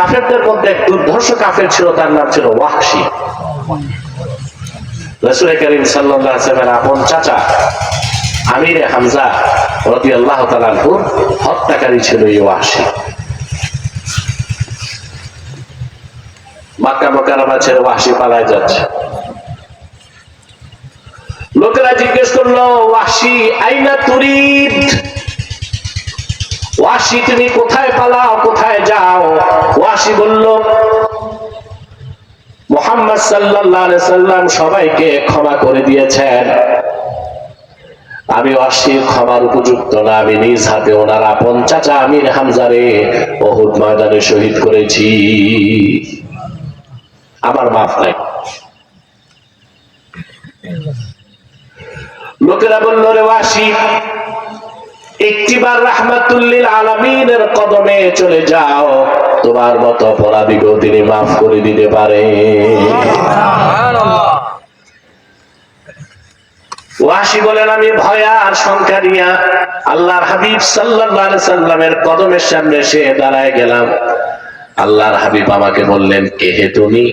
কাফেরদের মধ্যে এক দুর্ধর্ষ কাফের ছিল, তার নাম ছিল ওয়াহশি। রসুল করিম সাল্লামের আপন চাচা আমিরে হামজা রদি আল্লাহ তালানপুর হত্যাকারী ছিল এই ওয়াহশি। ছেড়ে ওয়াহশি পালায় যাচ্ছে। লোকেরা জিজ্ঞেস করল আইনা তুরিদ? ওয়াসি তুমি কোথায় পালাও, কোথায় যাও? ওয়াসি বলল, মোহাম্মদ আলাইহি সাল্লাম সবাইকে ক্ষমা করে দিয়েছেন। আমি অশির ক্ষমার উপযুক্ত না, আমি নিজ হাতে ওনার আপন চাচা আমির হামজারে বহুত ময়দানে শহীদ করেছি। আমার মাফ নাই। লোকেরা বলল, রে ওয়াসি একটিবার রাহমাতুল্লিল আলামিনের কদমে চলে যাও। তোমার মতো অপরাধীকেও তিনি মাফ করে দিতে পারে। ওয়াসি বলেন, আমি আর নিয়া আল্লাহর হাবিব আলাইহি সাল্লামের কদমের সামনে এসে দাঁড়ায় গেলাম। আল্লাহর হাবিব আমাকে বললেন, কে হে তুমি?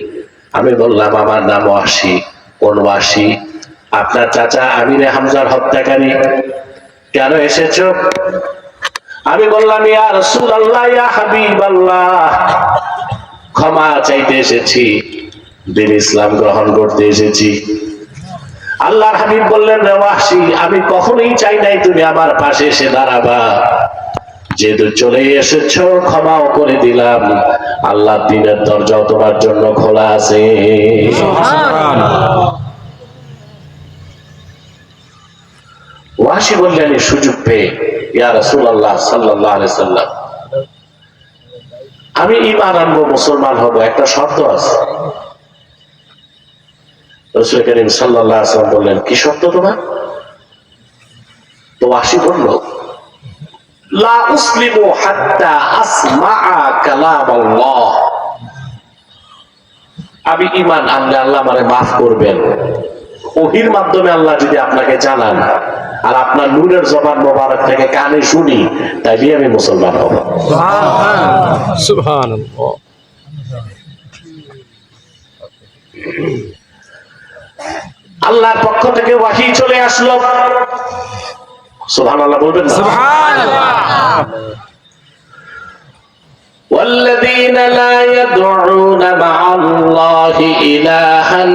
আমি বললাম, আমার নাম ওয়াসি। কোন ওয়াসি? আপনার চাচা আমিরে হামজার হত্যাকারী। কেন এসেছ? আমি বললাম, ইয়া রসুল আল্লাহ ইয়া হাবিব আল্লাহ ক্ষমা চাইতে এসেছি, দিন ইসলাম গ্রহণ করতে এসেছি। আল্লাহর হাবিব বললেন ওয়াসি আমি কখনোই চাই নাই তুমি আমার পাশে এসে দাঁড়াবা। যেহেতু চলে এসেছ, ক্ষমাও করে দিলাম। আল্লাহ দিনের দরজাও তোমার জন্য খোলা আছে। ওয়াসি বললেন সুযোগ পেয়ে, ইয়া রাসূলুল্লাহ সাল্লাল্লাহু আলাইহি সাল্লাম। আমি ইমান আনব, মুসলমান হব, একটা শর্ত আছে। রাসূল করিম সাল্লাল্লাহু আলাইহি সাল্লাম বললেন, কি শর্ত তোমার? তো ওয়াসি বলল, লা উসলিমু হাত্তা আসমাআ কালাম আল্লাহ আমি ঈমান আনলে আল্লাহ মানে মাফ করবেন। ওহির মাধ্যমে আল্লাহ যদি আপনাকে জানান আর আপনার নূরের জবান মোবারক থেকে কানে শুনি তাই আমি মুসলমান হব। আল্লাহর পক্ষ থেকে ওয়াহি চলে আসলো। সুবহানাল্লাহ বলবেন না? والذين لا يدعون مع الله إلها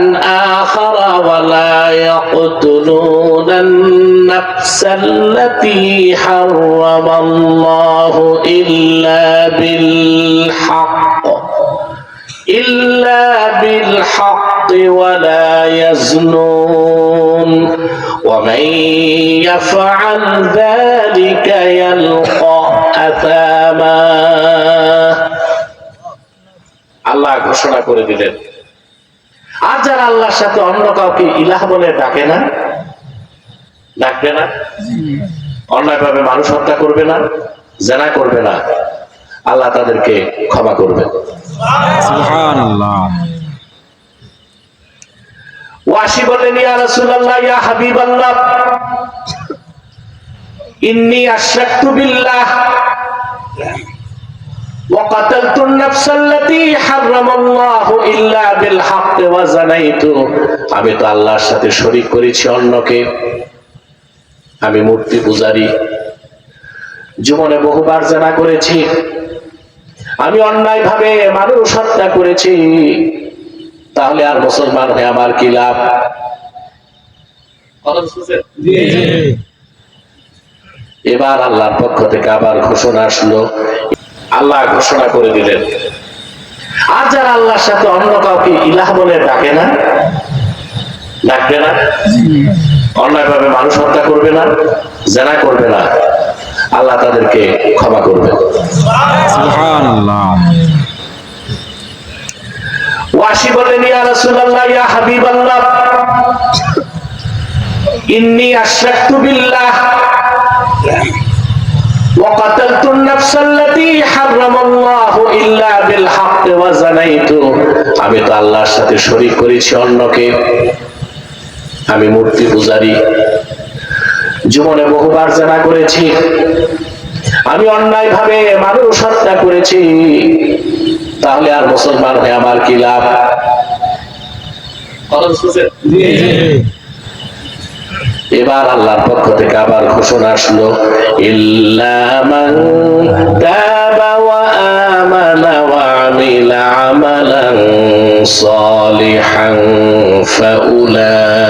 آخر ولا يقتلون النفس التي حرم الله إلا بالحق إلا بالحق ولا يزنون. ومن يفعل ذلك يلقى أثاما. আল্লাহ ঘোষণা করে দিলেন। আর যারা আল্লাহর সাথে অন্য কাউকে ইলাহ বলে ডাকে না ডাকবে না অন্যায়ভাবে মানুষ হত্যা করবে না জেনা করবে না আল্লাহ তাদেরকে ক্ষমা করবেন। সুবহানাল্লাহ। ওয়াসি বললেন ইয়া রাসূলুল্লাহ ইয়া হাবিবাল্লাহ ইন্নী আশরাকতু বিল্লাহ। وقتلت النفس التي حرم الله إلا بالحق وزنيت আমি তো আল্লাহর সাথে শরীক করেছি অন্যকে আমি মূর্তি পূজারি জীবনে বহুবার জানা করেছি আমি অন্যায় ভাবে মানুষ হত্যা করেছি তাহলে আর মুসলমান হয়ে আমার কি লাভ কথা বুঝতেছেন? এবার আল্লাহর পক্ষ থেকে আবার ঘোষণা আসলো আল্লাহ ঘোষণা করে দিলেন। আর যারা আল্লাহর সাথে অন্য কাউকে ইলাহ বলে ডাকে না ডাকবে না অন্যায় ভাবে মানুষ হত্যা করবে না জেনা করবে না আল্লাহ তাদেরকে ক্ষমা করবে। ওয়াসি বলেন ইয়া রাসূলুল্লাহ ইয়া হাবিবাল্লাহ ইন্নী আশরাকতু বিল্লাহ। وقتلت النفس التي حرم الله إلا بالحق وزنيت আমি তো আল্লাহর সাথে শরীক করেছি অন্যকে আমি মূর্তি পূজারি জীবনে বহুবার জানা করেছি আমি অন্যায় ভাবে মানুষ হত্যা করেছি তাহলে আর মুসলমান হয়ে আমার কি লাভ কথা বুঝতেছেন? এবার আল্লাহর পক্ষ থেকে আবার ঘোষণা আসলো ইল্লামান তাবা ওয়া আমানা ওয়া আমিলা আমালান সালিহান ফাউলাইক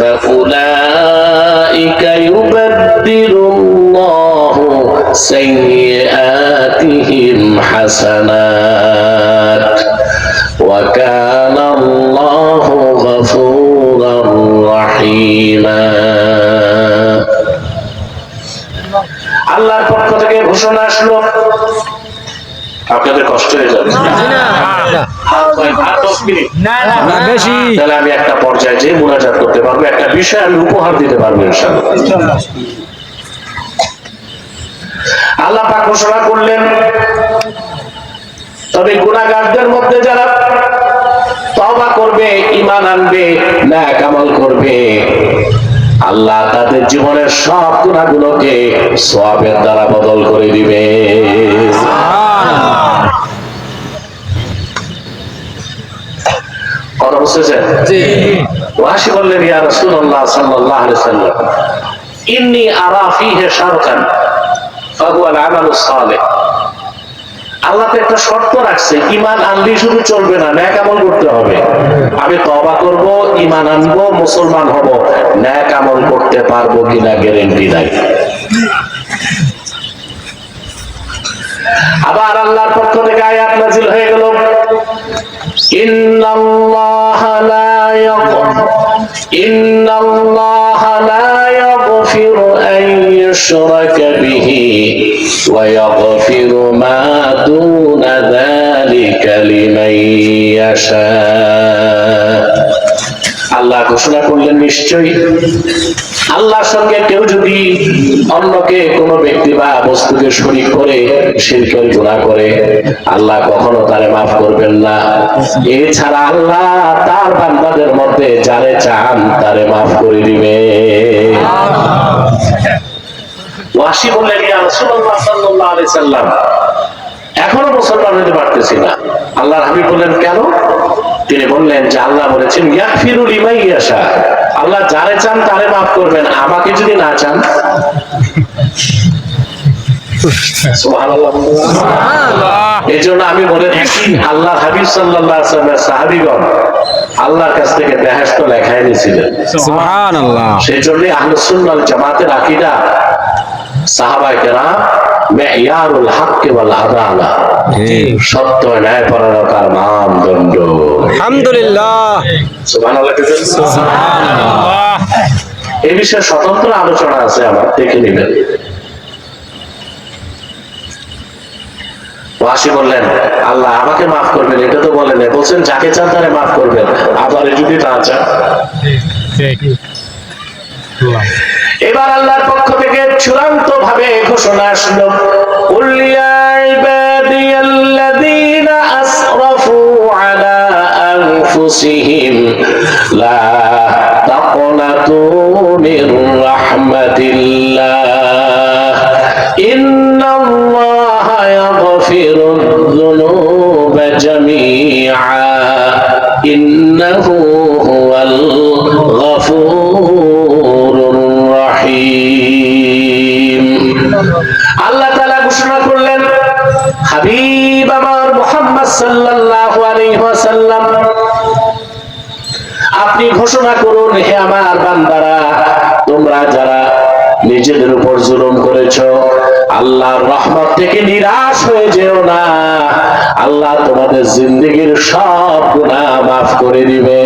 فأولئك يبدل الله سيئاتهم حسنات ঘোষণা আসলো। আপনাদের কষ্ট হয়ে যাবে। না তাহলে আমি একটা পর্যায়ে যে মোনাজাত করতে পারব। একটা বিষয় আমি উপহার দিতে পারব আল্লাহ পাক ঘোষণা করলেন তবে গুণাগারদের মধ্যে যারা তওবা করবে ঈমান আনবে ন্যাক আমল করবে আল্লাহ তাদের জীবনের সব গুণাগুলোকে সওয়াবের দ্বারা বদল করে দিবে। কথা বুঝতেছেন? ওয়াসি বললেন ইয়া রাসূলুল্লাহ সাল্লাল্লাহু আলাইহি সাল্লাম ইন্নী আরা ফীহি শারতান ফাহুয়া আল-আমালুস সালিহ। আল্লাহ তো একটা শর্ত রাখছে ইমান আনলি শুধু চলবে না ন্যায় কামল করতে হবে। আমি তবা করব ইমান আনব, মুসলমান হব ন্যায় কামল করতে পারব কিনা গ্যারেন্টি নাই। আবার আল্লাহর পক্ষ থেকে আয়াত নাজিল হয়ে গেল। ইন্নাল্লাহা লা ইন্নাল্লাহা লা ইয়াগফিরু আন ইউশরাকা বিহি, ওয়া ইয়াগফিরু মা دون ذلك لمن يشاء আল্লাহ ঘোষণা করলেন নিশ্চয়ই আল্লাহর সঙ্গে কেউ যদি অন্যকে কোনো ব্যক্তি বা বস্তুকে শরীক করে শিরকের গুণা করে আল্লাহ কখনো তারে মাফ করবেন না এছাড়া আল্লাহ তার বান্দাদের মধ্যে যারে চান তারে মাফ করে দিবে ওয়াসি বললেন ইয়া রাসূলুল্লাহ সাল্লাল্লাহু আলাইহি সাল্লাম এখনও মুসলমান হতে পারতেছি না। আল্লাহর হাবিব বললেন কেন? তিনি বললেন যে আল্লাহ বলেছেন আল্লাহ যারে চান তারে মাফ করবেন আমাকে যদি না চান। এই জন্য আমি বলে থাকি আল্লাহ হাবিব সাহাবীগণ আল্লাহর কাছ থেকে বেহেশত লেখায় নিয়েছিলেন। সেই জন্য সুন্নাত জামাতের আকীদা সাহাবায়ে কেরাম মেয়ারুল হক ওয়াল আদালা। সত্য ন্যায় পরায়ণতার মানদণ্ড। আলহামদুলিল্লাহ। সুবহানাল্লাহ কেছেন? এই বিষয়ে স্বতন্ত্র আলোচনা আছে আমার দেখে নেবেন। ওয়াসি বললেন আল্লাহ আমাকে মাফ করবেন এটা তো বলেন বলছেন যাকে চান তারে মাফ করবেন। আবার যদি না চান। এবার আল্লাহর পক্ষ থেকে চূড়ান্ত ভাবে ঘোষণা আসলো। উল্লিয়া ইবাদিয়াল্লাযীনা আসরাফু আলা আনফুসিহিম, লা তাকনাতু মির রাহমাতিল্লাহ হুয়াল সাল্লাল্লাহু আলাইহি ওয়াসাল্লাম আপনি ঘোষণা করুন হে আমার বান্দারা তোমরা যারা নিজেদের উপর জুলুম করেছ আল্লাহর রহমত থেকে নিরাশ হয়ে যেও না। আল্লাহ তোমাদের জিন্দগির সব গুনাহ মাফ করে দিবে।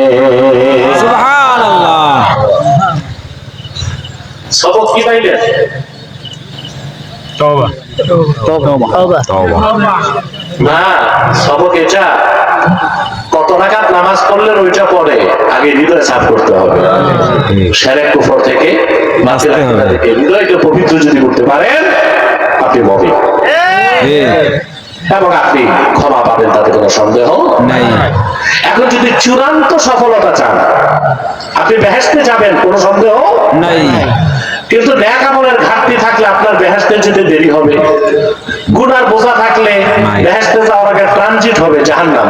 সুবহানাল্লাহ। সবক কি পাইলেন? না সবক এটা কত নামাজ পড়লেন ওইটা পরে আগে হৃদয় সাফ করতে হবে। সেরেক কুফর থেকে হৃদয়কে পবিত্র যদি করতে পারেন আপনি ঠিক এবং আপনি ক্ষমা পাবেন তাতে কোনো সন্দেহ নাই। এখন যদি চূড়ান্ত সফলতা চান আপনি বেহেস্তে যাবেন কোনো সন্দেহ নাই। কিন্তু ন্যাক আমলের ঘাটতি থাকলে আপনার বেহেস্তে যেতে দেরি হবে। গুনার বোঝা থাকলে বেহেস্তে যাওয়ার আগে ট্রানজিট হবে জাহান্নাম।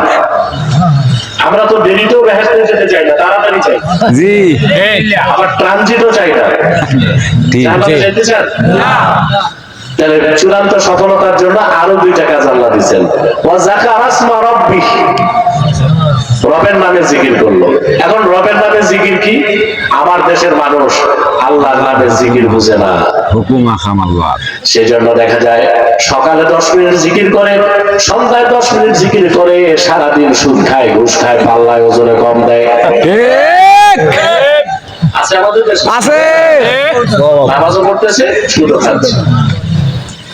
আমরা তো দেরিতেও বেহেস্তে যেতে চাই না তাড়াতাড়ি চাই। জি। আবার ট্রানজিটও চাই না। যেতে চান? তাহলে চূড়ান্ত সফলতার জন্য আরও দুইটা কাজ আল্লাহ দিচ্ছেন। রবের নামে জিকির করল। এখন রবের নামে জিকির কি? আমার দেশের মানুষ আল্লাহর নামে জিকির বুঝে না। হুকুমা খামাল্লাহ সেজন্য দেখা যায় সকালে দশ মিনিট জিকির করে সন্ধ্যায় দশ মিনিট জিকির করে সারাদিন সুদ খায় ঘুষ খায় পাল্লায় ওজনে কম দেয়। আছে আমাদের দেশে? আছে! নামাজও পড়তেছে সুদও খাচ্ছে।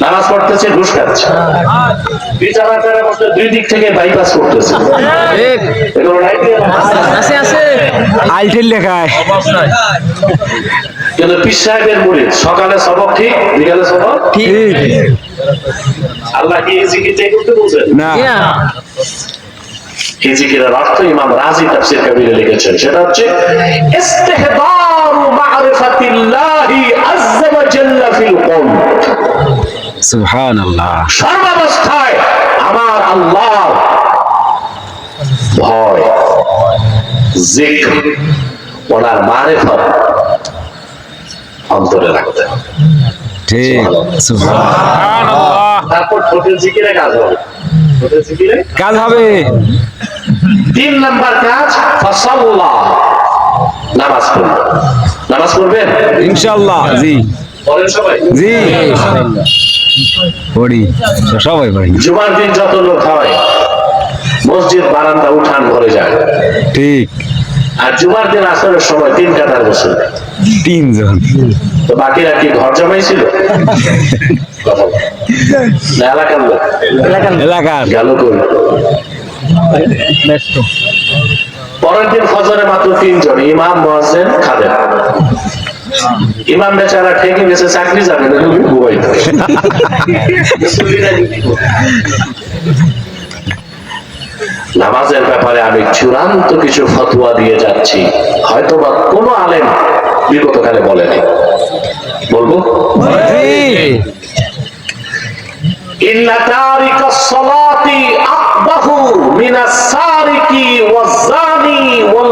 নামাজ পড়তেছে ঘুষ খাচ্ছে। বিচারা করার মধ্যে দুই দিক থেকে বাইপাস করতেছে। ঠিক। এগুলো কি? আছে আছে আইটেল লেখায়। কিন্তু পীর সাহেবের মুড়ি সকালে সবক ঠিক বিকালে সবক ঠিক। আল্লাহ কি জিকিরটাই করতে বলছেন? না। এই জিকিরের অর্থ ইমাম রাজি তাফসীর কাবিরে লিখেছেন সেটা হচ্ছে ইস্তিহদারু মা'রিফাতিল্লাহি আযজা ওয়া জাল্লা ফিল কওম। সর্বাবস্থায় আমার আল্লাহ ভয় জিক্র ওনার মারেফত অন্তরে রাখতে হবে। ঠিক সুবহানাল্লাহ। তারপর ঠোঁটের জিকিরে কাজ হবে। ঠোঁটের জিকিরে? কাজ হবে। তিন নাম্বার কাজ ফাসাল্লাহ নামাজ পড়বে। নামাজ পড়বেন? ইনশাআল্লাহ জি। পড়েন সবাই। জি। পড়ি সবাই পড়ি। জুমার দিন যত লোক হয় মসজিদ বারান্দা উঠান ভরে যায়। ঠিক। আর জুমার দিন আসরের সময় তিন কাতার বসে তিনজন। তো বাকিরা কি ঘর বল। না এলাকার লোক। এলাকার গেল কই? পরের দিন ফজরে মাত্র তিনজন ইমাম মহাজেন খাদেন ইমাম বেচারা ঠেকে গেছে, চাকরি না ঘুমাই নামাজের ব্যাপারে আমি চূড়ান্ত কিছু ফতুয়া দিয়ে যাচ্ছি। হয়তো বা কোনো আলেম বিগত কালে বলেনি। বলব? আকবাহু মিনাস সারিকি ওয়াজ জানি ওয়াল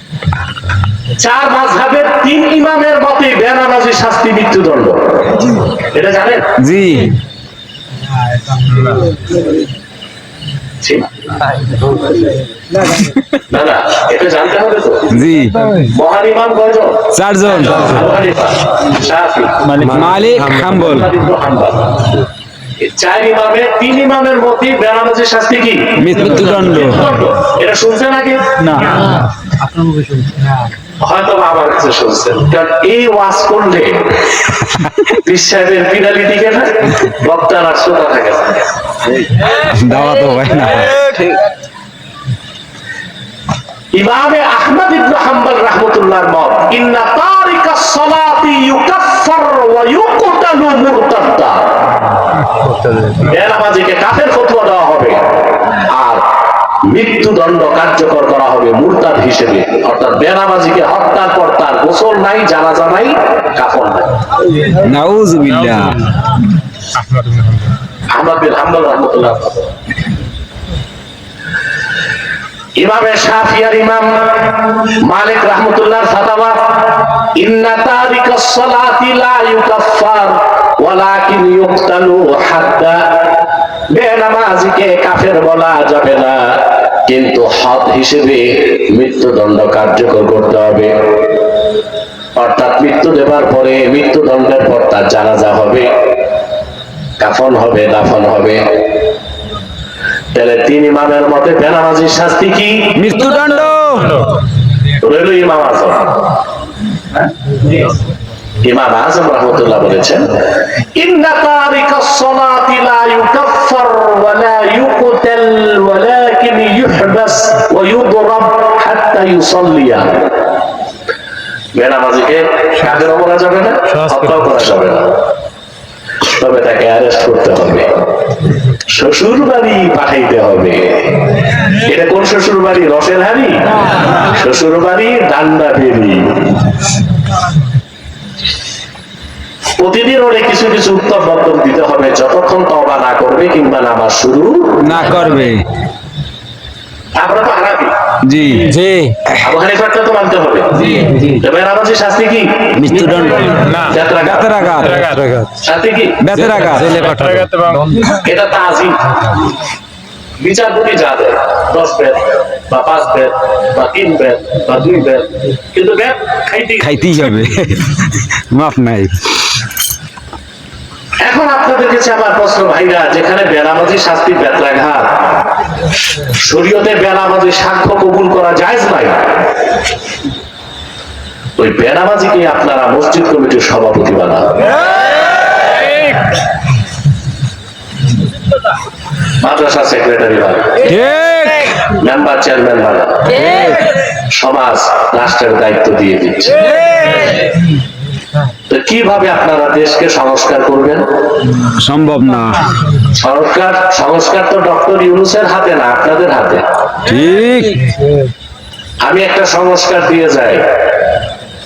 চার মাঝহাবের তিন ইমামের মতে বেনামাজি শাস্তি মৃত্যুদণ্ড। এটা জানেন? জি। জি। না না এটা জানতে হবে তো। জি। মহান ইমাম কয়জন? চারজন। শাফি, মালিক। হাম্বল। চার ইমামের তিন ইমামের মতে শাস্তি কি? মৃত্যুদণ্ড। মৃত্যুদণ্ড। এটা শুনছেন আগে না। হয়তো বা আমার কাছে শুনছেন। কারণ এই ওয়াজ করলে পীর সাহেবের বিড়ালি দিকে না বক্তার আর শ্রোতা থাকে না। দাওয়া তো হয় না। ইমামে আহমদ ইবনে হাম্বল রাহমাতুল্লাহর মত ইন্না তারিকা সালাতি ইউকাফফার ওয়া ইউকতালু মুরতাদ্দা। বেনামাজিকে কাফের ফতোয়া দেওয়া হবে। আর মৃত্যুদণ্ড কার্যকর করা হবে মুরতাদ হিসেবে। অর্থাৎ বেনামাজিকে হত্যার পর তার গোসল নাই জানাজা নাই কাফন নাই। নাউজুবিল্লাহ আহমদ বিন হাম্বল রহমতুল্লাহ ইমামে শাফিয়ার ইমাম মালিক ফাতাওয়া ইন্না তারিকাস সালাতি লা ইউকাফফার ওয়ালাকিন ইউকতালু হাদ্দা। বেনামাজিকে কাফের বলা যাবে না। কিন্তু হদ হিসেবে মৃত্যুদণ্ড কার্যকর করতে হবে। অর্থাৎ মৃত্যু দেবার পরে মৃত্যুদণ্ডের পর তার জানাজা হবে। কাফন হবে দাফন হবে। তাহলে তিন ইমামের মতে বেনামাজির শাস্তি কি? মৃত্যুদণ্ড। রইল ইমাম আজম। ইমাম আজম রহমতুল্লাহ বলেছেন ইন্না সালাতি লা ইউকাফফার ওয়া লা ইউকতাল ওয়ালাকিন ইউহবাস ওয়া ইউদরাব হাত্তা ইউসাল্লিয়া। বেনামাজিকে কাফেরও বলা যাবে না হত্যাও করা যাবে না। তবে তাকে অ্যারেস্ট করতে হবে। শ্বশুর বাড়ি পাঠাইতে হবে। এটা কোন শ্বশুর বাড়ি রসের হাড়ি শ্বশুর বাড়ি ডান্ডা বেরি প্রতিদিন ওরে কিছু কিছু উত্তর বক্তব্য দিতে হবে। যতক্ষণ তবা না করবে কিংবা নামাজ শুরু না করবে। আমরা তো হারাবি। জি। জি। আবু হানিফারটা তো মানতে হবে। শাস্তি কি? মৃত্যুদণ্ড। যাত্রাঘাত। বেতরাঘাত। শাস্তি কি? বেতরাঘাত। এটা তাজিম। বিচারপতি যা দেয় দশ বেদ বা পাঁচ বেদ বা তিন বেদ বা দুই বেদ কিন্তু বেদ খাইতেই হবে। মাফ নাই। এখন আপনাদের কাছে আমার প্রশ্ন, ভাইরা, যেখানে বেনামাজি শাস্তি বেতরাঘাত শরীয়তে বেনামাজি সাক্ষ্য কবুল করা যায় নাই ওই বেনামাজিকে আপনারা মসজিদ কমিটির সভাপতি বানান। মাদ্রাসা সেক্রেটারি বানান। মেম্বার চেয়ারম্যান বানান। সমাজ, রাষ্ট্রের দায়িত্ব দিয়ে দিচ্ছে। তো কীভাবে আপনারা দেশকে সংস্কার করবেন? সম্ভব না। সংস্কার সংস্কার তো ডক্টর ইউনুসের হাতে না আপনাদের হাতে। ঠিক। আমি একটা সংস্কার দিয়ে যাই।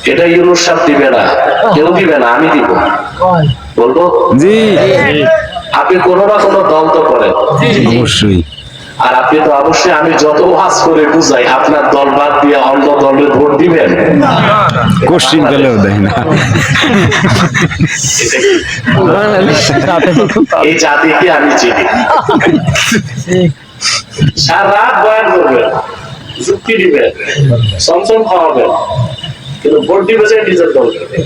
এটা ইউনুস সাহেব দিবে না কেউ দিবে না আমি দিব। বলব? জি। আপনি কোনো না কোনো দল তো করেন। অবশ্যই। আর আপনি তো অবশ্যই আমি যত ওয়াজ করে বুঝাই আপনার দল বাদ দিয়ে অন্য দলের ভোট দিবেন? কোশ্চিন পেলেও দেয় না। এই জাতিকে আমি চিনি। সারা রাত বয়ান করবেন যুক্তি দিবেন সমসম খাওয়াবেন কিন্তু ভোট দিবে যে নিজের দলকে ঠিক।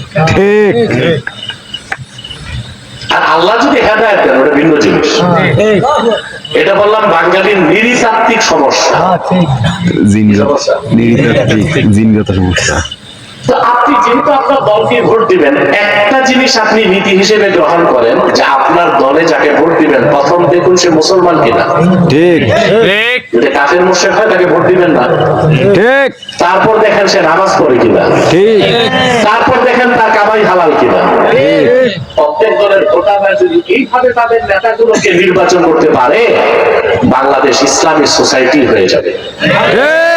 আর আল্লাহ যদি হেদায়ত দেন ওটা ভিন্ন জিনিস। এটা বললাম বাঙালির নৃতাত্ত্বিক সমস্যা? নিরিতাত্ত্বিক জিনগত সমস্যা। তো আপনি যেহেতু আপনার দলকে ভোট দিবেন একটা জিনিস আপনি নীতি হিসেবে গ্রহণ করেন যে আপনার দলে যাকে ভোট দিবেন প্রথম দেখুন সে মুসলমান কিনা। ঠিক। যদি কাফের হয় তাকে ভোট দিবেন না। ঠিক। তারপর দেখেন সে নামাজ পড়ে কিনা। ঠিক। তারপর দেখেন তার কামাই হালাল কিনা। প্রত্যেক দলের ভোটাররা যদি এইভাবে তাদের নেতাগুলোকে নির্বাচন করতে পারে বাংলাদেশ ইসলামী সোসাইটি হয়ে যাবে। ঠিক।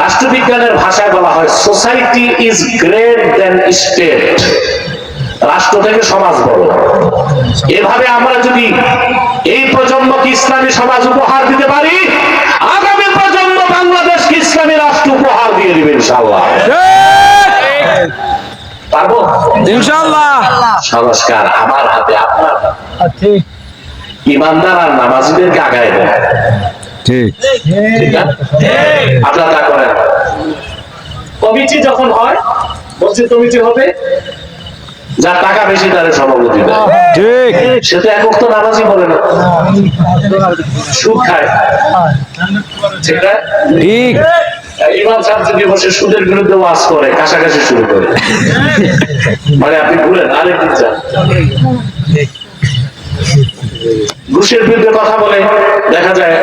রাষ্ট্রবিজ্ঞানের ভাষায় বলা হয় society is great then state রাষ্ট্র থেকে সমাজ বড়। এভাবে আমরা যদি এই প্রজন্মকে ইসলামী সমাজ উপহার দিতে পারি আগামী প্রজন্ম বাংলাদেশকে ইসলামী রাষ্ট্র উপহার দিয়ে দিবে ইনশাআল্লাহ। পারব? ইনশাআল্লাহ। সংস্কার আমার হাতে আপনার হাতে। ইমানদার আর নামাজিদেরকে আগায় দেন ঠিক। ঠিক আছে? আপনারা তা করেন। কমিটি যখন হয় মসজিদ কমিটি হবে যার টাকা বেশি তার সভাপতি ঠিক। সে তো এক তো নামাজই পড়ে না। সুদ খায়। ঠিক ঠিক। ইমাম সাহেব যদি বসে সুদের বিরুদ্ধে ওয়াজ করে কাছাকাছি শুরু করে। মানে আপনি ঘুরেন আরেকদিন যান ঘুষের বিরুদ্ধে কথা বলে দেখা যায়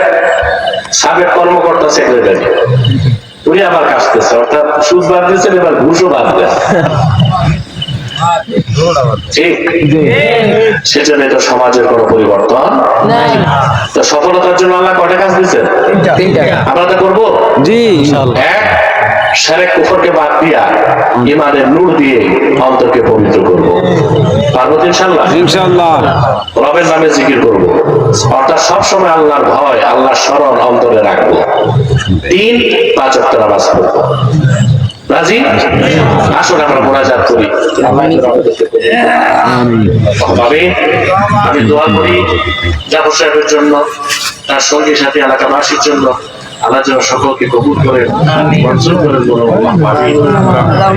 সাবেক কর্মকর্তা সেক্রেটারি উনি আবার কাশতেছে অর্থাৎ সুদ বাদ দিয়েছেন এবার ঘুষও বাদ দেন ঠিক সেজন্য তো সমাজের কোনো পরিবর্তন তো সফলতার জন্য আল্লাহ কয়টা কাজ দিচ্ছেন আমরা তা করব? জি। এক সারেক কুফরকে বাদ দিয়া ইমানের নূর দিয়ে অন্তরকে পবিত্র করব। পারব তো ইনশাল্লাহ ইনশাআল্লাহ। রবের নামে জিকির করব। অর্থাৎ সবসময় আল্লাহর ভয় আল্লাহর স্মরণ অন্তরে রাখব। তিন পাঁচ অক্ট নামাজ পড়ব। রাজি? আমরা মোনাজাত করি। আমিন। আমি দোয়া করি জাফর সাহেবের জন্য তার সঙ্গী সাথী এলাকাবাসীর জন্য। আল্লাহ যেন সকলকে কবুল করে মঞ্জুর করেন আল্লাহ।